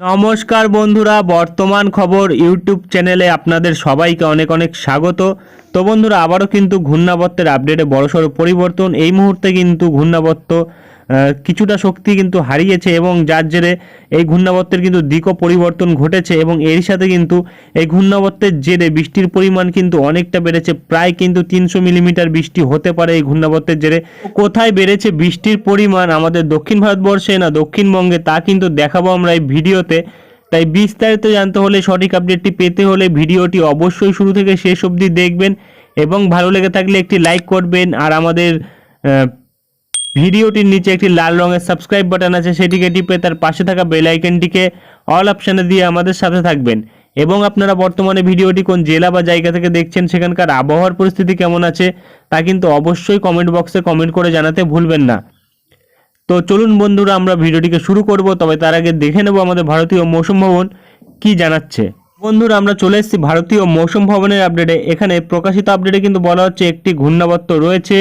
নমস্কার বন্ধুরা, বর্তমান খবর ইউটিউব চ্যানেলে আপনাদের সবাইকে অনেক অনেক স্বাগত। তো বন্ধুরা, আবারও কিন্তু ঘূর্ণাবর্তের আপডেটে বড়সড় পরিবর্তন। এই মুহূর্তে কিন্তু ঘূর্ণাবর্ত কিছুটা শক্তি কিন্তু হারিয়েছে এবং যার জেরে এই ঘূর্ণাবর্তের কিন্তু দিকও পরিবর্তন ঘটেছে এবং এর সাথে কিন্তু এই ঘূর্ণাবর্তের জেরে বৃষ্টির পরিমাণ কিন্তু অনেকটা বেড়েছে। প্রায় কিন্তু তিনশো মিলিমিটার বৃষ্টি হতে পারে এই ঘূর্ণাবর্তের জেরে। কোথায় বেড়েছে বৃষ্টির পরিমাণ? আমাদের দক্ষিণ ভারতবর্ষে না, দক্ষিণবঙ্গে তা কিন্তু দেখাবো আমরা এই ভিডিওতে। তাই বিস্তারিত জানতে হলে সঠিক আপডেটটি পেতে হলে ভিডিওটি অবশ্যই শুরু থেকে শেষ অবধি দেখবেন এবং ভালো লেগে থাকলে একটি লাইক করবেন। আর আমাদের ভিডিওটির নিচে একটি লাল রঙের সাবস্ক্রাইব বাটন আছে, সেটিকে টিপে তার পাশে থাকা বেল আইকনটিকে অল অপশানে দিয়ে আমাদের সাথে থাকবেন। এবং আপনারা বর্তমানে ভিডিওটি কোন জেলা বা জায়গা থেকে দেখছেন, সেখানকার আবহাওয়ার পরিস্থিতি কেমন আছে, তা কিন্তু অবশ্যই কমেন্ট বক্সে কমেন্ট করে জানাতে ভুলবেন না। তো চলুন বন্ধুরা, আমরা ভিডিওটিকে শুরু করব, তবে তার আগে দেখে নেব আমাদের ভারতীয় মৌসুম ভবন কি জানাচ্ছে। বন্ধুরা, আমরা চলে এসেছি ভারতীয় মৌসুম ভবনের আপডেটে এখানে প্রকাশিত আপডেটে কিন্তু বলা হচ্ছে একটি ঘূর্ণাবর্ত রয়েছে।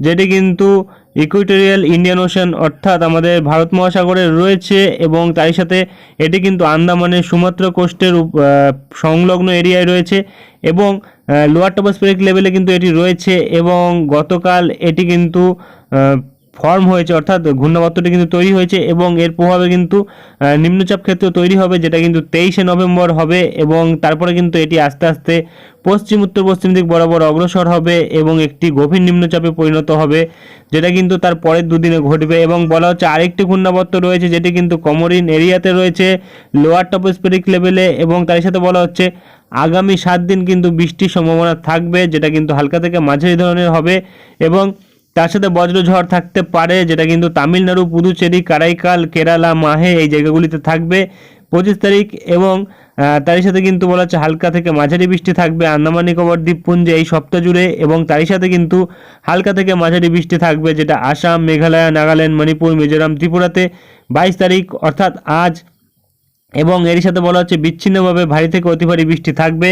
যেটি কিন্তু ইকুইটোরিয়াল ইন্ডিয়ান ওশান অর্থাৎ আমাদের ভারত মহাসাগরে রয়েছে এবং তারই সাথে এটি কিন্তু আন্দামানের সুমাত্রা কোষ্টের সংলগ্ন এরিয়ায় রয়েছে এবং লোয়ার টপোস্ফেরিক লেভেলে কিন্তু এটি রয়েছে এবং গতকাল এটি কিন্তু ফর্ম হয়েছে, অর্থাৎ ঘূর্ণাবর্তটি কিন্তু তৈরি হয়েছে এবং এর প্রভাবে কিন্তু নিম্নচাপ ক্ষেত্র তৈরি হবে, যেটা কিন্তু তেইশে নভেম্বর হবে এবং তারপরে কিন্তু এটি আস্তে আস্তে পশ্চিম, উত্তর, পশ্চিম দিক বরাবর অগ্রসর হবে এবং একটি গভীর নিম্নচাপে পরিণত হবে, যেটা কিন্তু তার পরের দুদিনে ঘটবে এবং বলা হচ্ছে আরেকটি ঘূর্ণাবর্ত রয়েছে, যেটি কিন্তু কমরিন এরিয়াতে রয়েছে লোয়ার টপোস্ফেরিক লেভেলে এবং তার সাথে বলা হচ্ছে আগামী সাত দিন কিন্তু বৃষ্টির সম্ভাবনা থাকবে, যেটা কিন্তু হালকা থেকে মাঝারি ধরনের হবে এবং তার সাথে বজ্রঝড় থাকতে পারে, যেটা কিন্তু তামিলনাড়ু, পুদুচেরি, কারাইকাল, কেরালা, মাহে এই জায়গাগুলিতে থাকবে। পঁচিশ তারিখ এবং তারই সাথে কিন্তু বলা হচ্ছে হালকা থেকে মাঝারি বৃষ্টি থাকবে আন্দামান, নিকোবর, দ্বীপপুঞ্জে এই সপ্তাহ জুড়ে এবং তারই সাথে কিন্তু হালকা থেকে মাঝারি বৃষ্টি থাকবে, যেটা আসাম, মেঘালয়, নাগাল্যান্ড, মণিপুর, মিজোরাম, ত্রিপুরাতে বাইশ তারিখ, অর্থাৎ আজ। এবং এর সাথে বলা হচ্ছে বিচ্ছিন্নভাবে ভারী থেকে অতি ভারী বৃষ্টি থাকবে।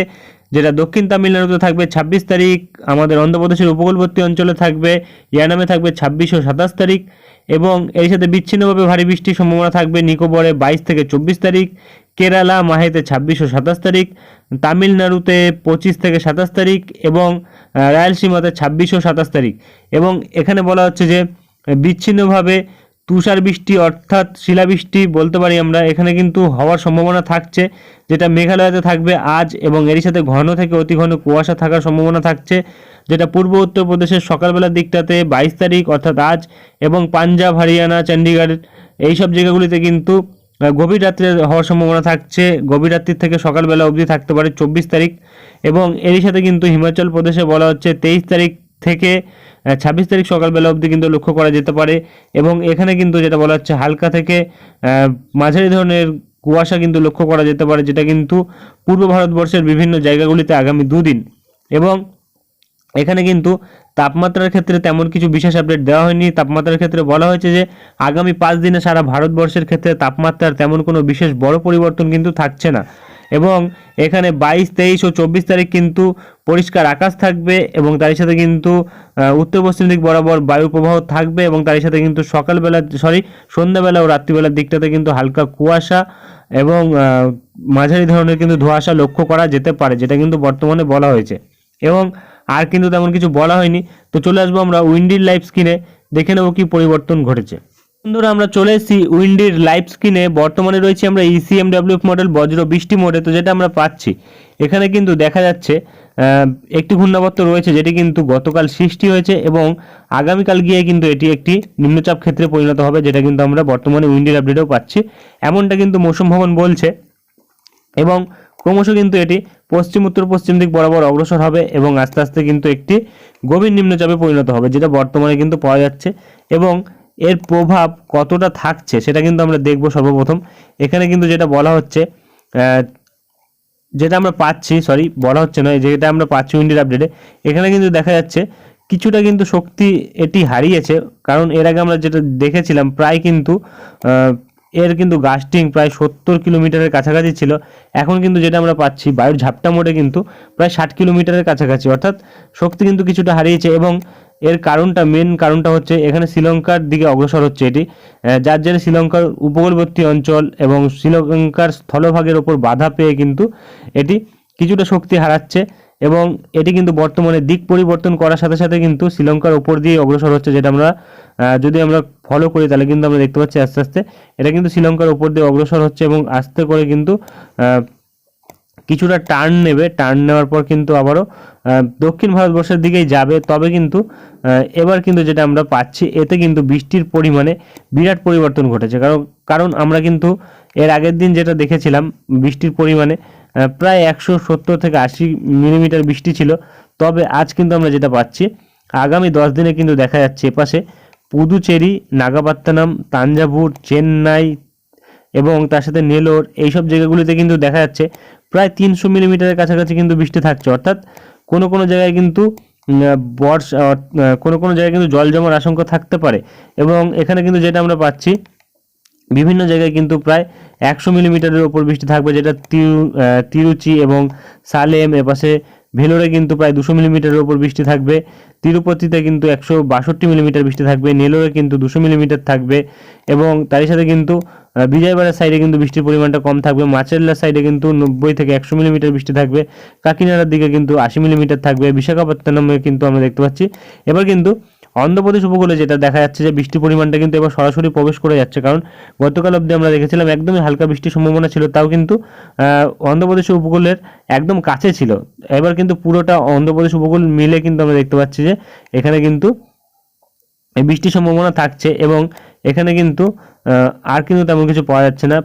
যেটা দক্ষিণ তামিলনাড়ুতে থাকবে, ছাব্বিশ তারিখ। আমাদের অন্ধ্রপ্রদেশের উপকূলবর্তী অঞ্চলে থাকবে, ইয়ানামে থাকবে ছাব্বিশ ও সাতাশ তারিখ। এবং এর সাথে বিচ্ছিন্নভাবে ভারী বৃষ্টির সম্ভাবনা থাকবে নিকোবরে বাইশ থেকে চব্বিশ তারিখ, কেরালা, মাহেতে ছাব্বিশ ও সাতাশ তারিখ, তামিলনাড়ুতে পঁচিশ থেকে সাতাশ তারিখ এবং রায়ালসীমাতে ছাব্বিশ ও সাতাশ তারিখ। এবং এখানে বলা হচ্ছে যে, বিচ্ছিন্নভাবে তুষার বৃষ্টি অর্থাৎ শিলাবৃষ্টি বলতে পারি আমরা, এখানে কিন্তু হওয়ার সম্ভাবনা থাকছে, যেটা মেঘালয়তে থাকবে আজ এবং এরই সাথে ঘন থেকে অতি ঘন কুয়াশা থাকার সম্ভাবনা থাকছে, যেটা পূর্ব উত্তরপ্রদেশের সকালবেলার দিকটাতে বাইশ তারিখ অর্থাৎ আজ এবং পাঞ্জাব, হরিয়ানা চণ্ডীগড় এই সব জায়গাগুলিতে কিন্তু গভীর রাত্রে হওয়ার সম্ভাবনা থাকছে, গভীর রাত্রির থেকে সকালবেলা অবধি থাকতে পারে চব্বিশ তারিখ এবং এরই সাথে কিন্তু হিমাচল প্রদেশে বলা হচ্ছে তেইশ তারিখ থেকে ছাব্বিশ তারিখ সকালবেলা অবধি কিন্তু লক্ষ্য করা যেতে পারে এবং এখানে কিন্তু যেটা বলা হচ্ছে হালকা থেকে মাঝারি ধরনের কুয়াশা কিন্তু লক্ষ্য করা যেতে পারে, যেটা কিন্তু পূর্ব ভারতবর্ষের বিভিন্ন জায়গাগুলিতে আগামী দুদিন এবং এখানে কিন্তু তাপমাত্রার ক্ষেত্রে তেমন কিছু বিশেষ আপডেট দেওয়া হয়নি। তাপমাত্রার ক্ষেত্রে বলা হয়েছে যে আগামী পাঁচ দিনে সারা ভারতবর্ষের ক্ষেত্রে তাপমাত্রার তেমন কোনো বিশেষ বড় পরিবর্তন কিন্তু থাকছে না। এবং এখানে বাইশ, তেইশ ও চব্বিশ তারিখ কিন্তু পরিষ্কার আকাশ থাকবে এবং তার সাথে কিন্তু উত্তর পশ্চিম দিক বরাবর বায়ু প্রবাহ থাকবে এবং তার সাথে কিন্তু সকালবেলা সরি সন্ধ্যাবেলা ও রাত্রিবেলার দিকটাতে কিন্তু হালকা কুয়াশা এবং মাঝারি ধরনের কিন্তু ধোঁয়াশা লক্ষ্য করা যেতে পারে, যেটা কিন্তু বর্তমানে বলা হয়েছে। এবং আর কিন্তু তেমন কিছু বলা হয়নি। তো চলে আসব আমরা উইন্ডির লাইভ স্ক্রিনে। দেখে নেব কি পরিবর্তন ঘটেছে। বন্ধুরা, আমরা চলে এসেছি উইন্ডির লাইভ স্ক্রিনে। বর্তমানে রয়েছে আমরা E ইসিএমডাব্লিউএফ মডেল বজ্র বৃষ্টি মোডে তো যেটা আমরা পাচ্ছি, এখানে কিন্তু দেখা যাচ্ছে একটি ঘূর্ণাবর্ত রয়েছে যেটি কিন্তু গতকাল সৃষ্টি হয়েছে এবং আগামীকাল গিয়ে কিন্তু এটি একটি নিম্নচাপ ক্ষেত্রে পরিণত হবে, যেটা কিন্তু আমরা বর্তমানে উইন্ডির আপডেটেও পাচ্ছি। এমনটা কিন্তু মৌসুম ভবন বলছে এবং ক্রমশ কিন্তু এটি পশ্চিম, উত্তর, পশ্চিম দিক বরাবর অগ্রসর হবে এবং আস্তে আস্তে কিন্তু একটি গভীর নিম্নচাপে পরিণত হবে, যেটা বর্তমানে কিন্তু পাওয়া যাচ্ছে। এবং এর প্রভাব কতটা থাকছে সেটা কিন্তু আমরা দেখব সর্বপ্রথম। এখানে কিন্তু যেটা বলা হচ্ছে যেটা আমরা পাচ্ছি সরি বলা হচ্ছে নয়, যেটা আমরা পাচ্ছি উইন্ডির আপডেটে, এখানে কিন্তু দেখা যাচ্ছে কিছুটা কিন্তু শক্তি এটি হারিয়েছে, কারণ এর আগে আমরা যেটা দেখেছিলাম প্রায় কিন্তু এর কিন্তু গাস্টিং প্রায় সত্তর কিলোমিটারের কাছাকাছি ছিল। এখন কিন্তু যেটা আমরা পাচ্ছি, বায়ুর ঝাপটা মোড়ে কিন্তু প্রায় ষাট কিলোমিটারের কাছাকাছি, অর্থাৎ শক্তি কিন্তু কিছুটা হারিয়েছে এবং এর কারণটা মেন কারণটা হচ্ছে এখানে শ্রীলঙ্কার দিকে অগ্রসর হচ্ছে এটি। যার জেরে শ্রীলঙ্কার উপকূলবর্তী অঞ্চল এবং শ্রীলঙ্কার স্থলভাগের ওপর বাধা পেয়ে কিন্তু এটি কিছুটা শক্তি হারাচ্ছে এবং এটি কিন্তু বর্তমানে দিক পরিবর্তন করার সাথে সাথে কিন্তু শ্রীলঙ্কার ওপর দিয়ে অগ্রসর হচ্ছে, যেটা আমরা যদি আমরা ফলো করি তাহলে কিন্তু আমরা দেখতে পাচ্ছি আস্তে আস্তে এটা কিন্তু শ্রীলঙ্কার ওপর দিয়ে অগ্রসর হচ্ছে এবং আস্তে করে কিন্তু কিছুটা টার্ন নেবে। টার্ন নেওয়ার পর কিন্তু আবারও দক্ষিণ ভারতবর্ষের দিকেই যাবে। তবে কিন্তু এবার কিন্তু যেটা আমরা পাচ্ছি, এতে কিন্তু বৃষ্টির পরিমাণে বিরাট পরিবর্তন ঘটেছে। কারণ কারণ আমরা কিন্তু এর আগের দিন যেটা দেখেছিলাম, বৃষ্টির পরিমাণে প্রায় একশো সত্তর থেকে আশি মিলিমিটার বৃষ্টি ছিল। তবে আজ কিন্তু আমরা যেটা পাচ্ছি, আগামী দশ দিনে কিন্তু দেখা যাচ্ছে এপাশে পুদুচেরি, নাগাপাত্তানাম, তাঞ্জাভুর, চেন্নাই এবং তার সাথে নেলোর, এইসব জায়গাগুলিতে কিন্তু দেখা যাচ্ছে প্রায় তিনশো মিলিমিটারের কাছাকাছি কিন্তু বৃষ্টি থাকছে। অর্থাৎ কোনো কোনো জায়গায় কিন্তু বর্ষা কোনো কোনো জায়গায় কিন্তু জল জমার আশঙ্কা থাকতে পারে। এবং এখানে কিন্তু যেটা আমরা পাচ্ছি, বিভিন্ন জায়গায় কিন্তু প্রায় একশো মিলিমিটারের ওপর বৃষ্টি থাকবে, যেটা তিরু তিরুচি এবং সালেম এপাশে ভেলোরে কিন্তু প্রায় দুশো মিলিমিটারের ওপর বৃষ্টি থাকবে। তিরুপতিতে কিন্তু একশো বাষট্টি মিলিমিটার বৃষ্টি থাকবে, নেলোরে কিন্তু দুশো মিলিমিটার থাকবে। এবং তারই সাথে কিন্তু বিজয়বাড়ার সাইডে কিন্তু বৃষ্টির পরিমাণটা কম থাকবে। মাচেরলার সাইডে কিন্তু নব্বই থেকে একশো মিলিমিটার বৃষ্টি থাকবে। কাকিনাড়ার দিকে কিন্তু আশি মিলিমিটার থাকবে। বিশাখাপত্তনমে কিন্তু আমরা দেখতে পাচ্ছি। এবার কিন্তু অন্ধ্রপ্রদেশ উপকূলে যেটা দেখা যাচ্ছে যে বৃষ্টির পরিমাণটা কিন্তু এবার সরাসরি প্রবেশ করে যাচ্ছে। কারণ গতকাল অবধি আমরা দেখেছিলাম একদমই হালকা বৃষ্টির সম্ভাবনা ছিল, তাও কিন্তু অন্ধ্রপ্রদেশ উপকূলের একদম কাছে ছিল। এবার কিন্তু পুরোটা অন্ধ্রপ্রদেশ উপকূল মিলে কিন্তু আমরা দেখতে পাচ্ছি যে এখানে কিন্তু বৃষ্টির সম্ভাবনা থাকছে এবং এখানে কিন্তু আর কিন্তু তেমন কিছু পাওয়া যাচ্ছে না।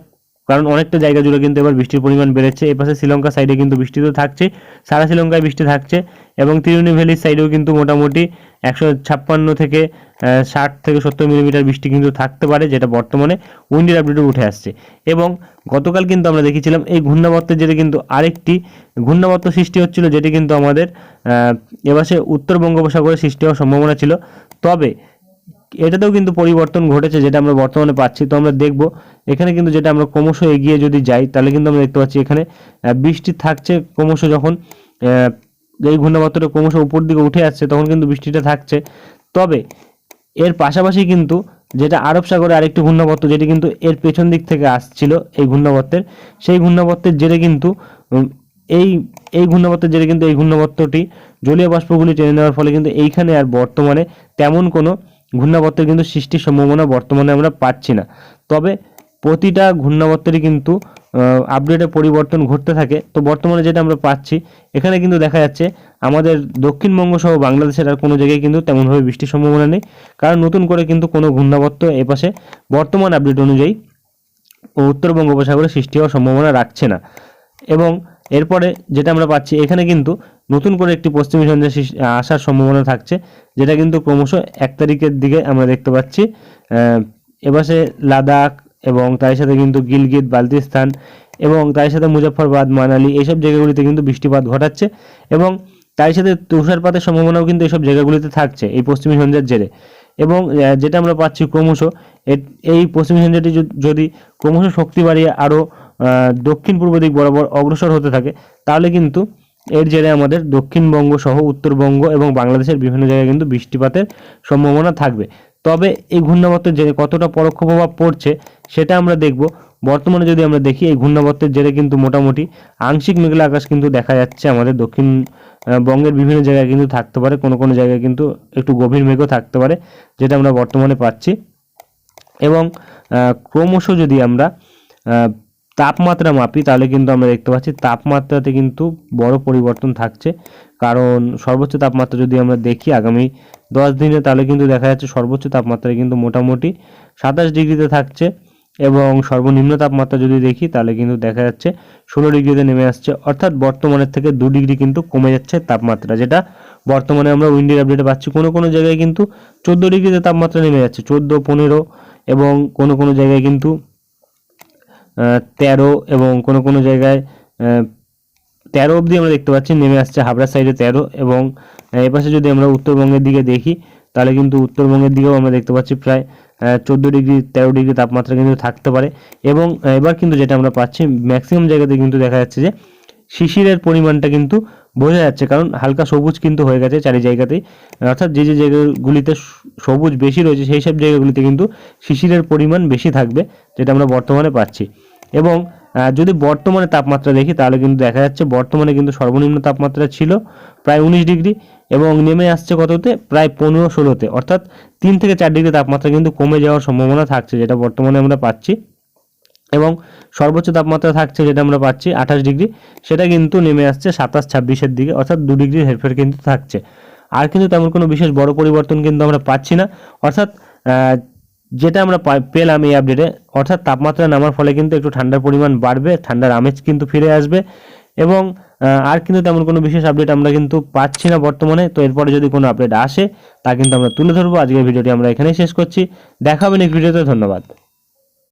কারণ অনেকটা জায়গা জুড়ে কিন্তু এবার বৃষ্টির পরিমাণ বেড়েছে। এপাশে শ্রীলঙ্কা সাইডে কিন্তু বৃষ্টি তো থাকছে। সারা শ্রীলঙ্কায় বৃষ্টি থাকছে এবং তিরুনিভেলির সাইডেও কিন্তু মোটামুটি একশো ছাপ্পান্ন থেকে ষাট থেকে সত্তর মিলিমিটার বৃষ্টি কিন্তু থাকতে পারে, যেটা বর্তমানে উইন্ডির আপডেটে উঠে আসছে। এবং গতকাল কিন্তু আমরা দেখেছিলাম এই ঘূর্ণাবর্তের যেটা কিন্তু আরেকটি ঘূর্ণাবর্ত সৃষ্টি হচ্ছিল, যেটি কিন্তু আমাদের এবার এপাশে উত্তর বঙ্গোপসাগরে সৃষ্টি হওয়ার সম্ভাবনা ছিল। তবে এটাতেও কিন্তু পরিবর্তন ঘটেছে যেটা আমরা বর্তমানে পাচ্ছি। তো আমরা দেখব, এখানে কিন্তু যেটা আমরা ক্রমশ এগিয়ে যদি যাই, তাহলে কিন্তু আমরা দেখতে পাচ্ছি এখানে বৃষ্টি থাকছে ক্রমশ যখন এই ঘূর্ণাবর্তটা ক্রমশ উপর দিকে উঠে আসছে, তখন কিন্তু বৃষ্টিটা থাকছে। তবে এর পাশাপাশি কিন্তু যেটা আরব সাগরে আরেকটি ঘূর্ণাবর্ত, যেটি কিন্তু এর পেছন দিক থেকে আসছিল এই ঘূর্ণাবর্তের, সেই ঘূর্ণাবর্তের জেরে কিন্তু এই এই ঘূর্ণাবর্তের জেরে কিন্তু এই ঘূর্ণাবর্তটি জলীয় বাষ্পগুলি টেনে নেওয়ার ফলে কিন্তু এইখানে আর বর্তমানে তেমন কোনো ঘূর্ণাবর্তের কিন্তু সৃষ্টির সম্ভাবনা বর্তমানে আমরা পাচ্ছি না। তবে প্রতিটা ঘূর্ণাবর্তেরই কিন্তু আপডেটে পরিবর্তন ঘটতে থাকে। তো বর্তমানে যেটা আমরা পাচ্ছি, এখানে কিন্তু দেখা যাচ্ছে আমাদের দক্ষিণবঙ্গ সহ বাংলাদেশের আর কোনো জায়গায় কিন্তু তেমনভাবে বৃষ্টির সম্ভাবনা নেই। কারণ নতুন করে কিন্তু কোনো ঘূর্ণাবর্ত এপাশে বর্তমান আপডেট অনুযায়ী উত্তর বঙ্গোপসাগরে সৃষ্টি হওয়ার সম্ভাবনা রাখছে না। এবং এরপরে যেটা আমরা পাচ্ছি, এখানে কিন্তু নতুন করে একটি পশ্চিমী সৃষ্টি- আসার সম্ভাবনা থাকছে, যেটা কিন্তু ক্রমশ এক তারিখের দিকে আমরা দেখতে পাচ্ছি। এপাশে লাদাখ এবং তার সাথে কিন্তু গিলগিত, বালতিস্তান এবং তার সাথে মুজফ্ফরবাদ, মানালি এইসব জায়গাগুলিতে কিন্তু বৃষ্টিপাত ঘটাচ্ছে এবং তার সাথে তুষারপাতের সম্ভাবনাও কিন্তু এইসব জায়গাগুলিতে থাকছে এই পশ্চিমী ঝঞ্ঝার জেরে। এবং যেটা আমরা পাচ্ছি ক্রমশ এই পশ্চিমী যদি- যদি ক্রমশ শক্তি বাড়িয়ে আরও দক্ষিণ পূর্ব দিক বরাবর অগ্রসর হতে থাকে, তাহলে কিন্তু এর জেরে আমাদের দক্ষিণবঙ্গ সহ উত্তরবঙ্গ এবং বাংলাদেশের বিভিন্ন জায়গায় কিন্তু বৃষ্টিপাতের সম্ভাবনা থাকবে। তবে এই ঘূর্ণাবর্তের জেরে কতটা পরোক্ষ প্রভাব পড়ছে সেটা আমরা দেখব। বর্তমানে যদি আমরা দেখি, এই ঘূর্ণাবর্তের জেরে কিন্তু মোটামুটি আংশিক মেঘলা আকাশ কিন্তু দেখা যাচ্ছে আমাদের দক্ষিণ বঙ্গের বিভিন্ন জায়গায় কিন্তু থাকতে পারে। কোনো কোনো জায়গায় কিন্তু একটু গভীর মেঘও থাকতে পারে, যেটা আমরা বর্তমানে পাচ্ছি। এবং ক্রমশ যদি আমরা তাপমাত্রা মাপি, তাহলে কিন্তু আমরা দেখতে পাচ্ছি তাপমাত্রাতে কিন্তু বড় পরিবর্তন থাকছে। কারণ সর্বোচ্চ তাপমাত্রা যদি আমরা দেখি আগামী দশ দিনে, তাহলে কিন্তু দেখা যাচ্ছে সর্বোচ্চ তাপমাত্রা কিন্তু মোটামুটি সাতাশ ডিগ্রিতে থাকছে এবং সর্বনিম্ন তাপমাত্রা যদি দেখি, তাহলে কিন্তু দেখা যাচ্ছে ষোলো ডিগ্রিতে নেমে আসছে। অর্থাৎ বর্তমানের থেকে দু ডিগ্রি কিন্তু কমে যাচ্ছে তাপমাত্রা, যেটা বর্তমানে আমরা উইন্ডের আপডেটে পাচ্ছি। কোনো কোনো জায়গায় কিন্তু চোদ্দ ডিগ্রিতে তাপমাত্রা নেমে যাচ্ছে, চোদ্দ, পনেরো এবং কোনো কোনো জায়গায় কিন্তু তেরো এবং কোনো কোনো জায়গায় তেরো অবধি আমরা দেখতে পাচ্ছি, নেমে আসছে হাবড়া সাইডে তেরো এবং এপাশে যদি আমরা উত্তরবঙ্গের দিকে দেখি, তাহলে কিন্তু উত্তরবঙ্গের দিকেও আমরা দেখতে পাচ্ছি প্রায় চোদ্দ ডিগ্রি, তেরো ডিগ্রি তাপমাত্রা কিন্তু থাকতে পারে এবং এবার কিন্তু যেটা আমরা পাচ্ছি ম্যাক্সিমাম জায়গাতে কিন্তু দেখা যাচ্ছে যে শিশিরের পরিমাণটা কিন্তু বোঝা যাচ্ছে, কারণ হালকা সবুজ কিন্তু হয়ে গেছে চারি জায়গাতেই। অর্থাৎ যে যে জায়গাগুলিতে সবুজ বেশি রয়েছে, সেই সব জায়গাগুলিতে কিন্তু শিশিরের পরিমাণ বেশি থাকবে, যেটা আমরা বর্তমানে পাচ্ছি। এবং যদি বর্তমানে তাপমাত্রা দেখি, তাহলে কিন্তু দেখা যাচ্ছে বর্তমানে কিন্তু সর্বনিম্ন তাপমাত্রা ছিল প্রায় উনিশ ডিগ্রি এবং নেমে আসছে কততে? প্রায় পনেরো ষোলোতে। অর্থাৎ তিন থেকে চার ডিগ্রি তাপমাত্রা কিন্তু কমে যাওয়ার সম্ভাবনা থাকছে, যেটা বর্তমানে আমরা পাচ্ছি। এবং সর্বোচ্চ তাপমাত্রা থাকছে যেটা আমরা পাচ্ছি, আঠাশ ডিগ্রি। সেটা কিন্তু নেমে আসছে সাতাশ ছাব্বিশের দিকে, অর্থাৎ দু ডিগ্রির হেরফের কিন্তু থাকছে। আর কিন্তু তেমন কোনো বিশেষ বড় পরিবর্তন কিন্তু আমরা পাচ্ছি না। অর্থাৎ যেটা আমরা পেলাম এই আপডেটে অর্থাৎ তাপমাত্রা নামার ফলে কিন্তু একটু ঠান্ডার পরিমাণ বাড়বে, ঠান্ডার আমেজ কিন্তু ফিরে আসবে এবং আর কিন্তু তেমন কোনো বিশেষ আপডেট আমরা কিন্তু পাচ্ছি না বর্তমানে। তো এরপরে যদি কোনো আপডেট আসে, তা কিন্তু আমরা তুলে ধরবো। আজকের ভিডিওটি আমরা এখানেই শেষ করছি। দেখাবেন নেক্সট ভিডিওতে ধন্যবাদ।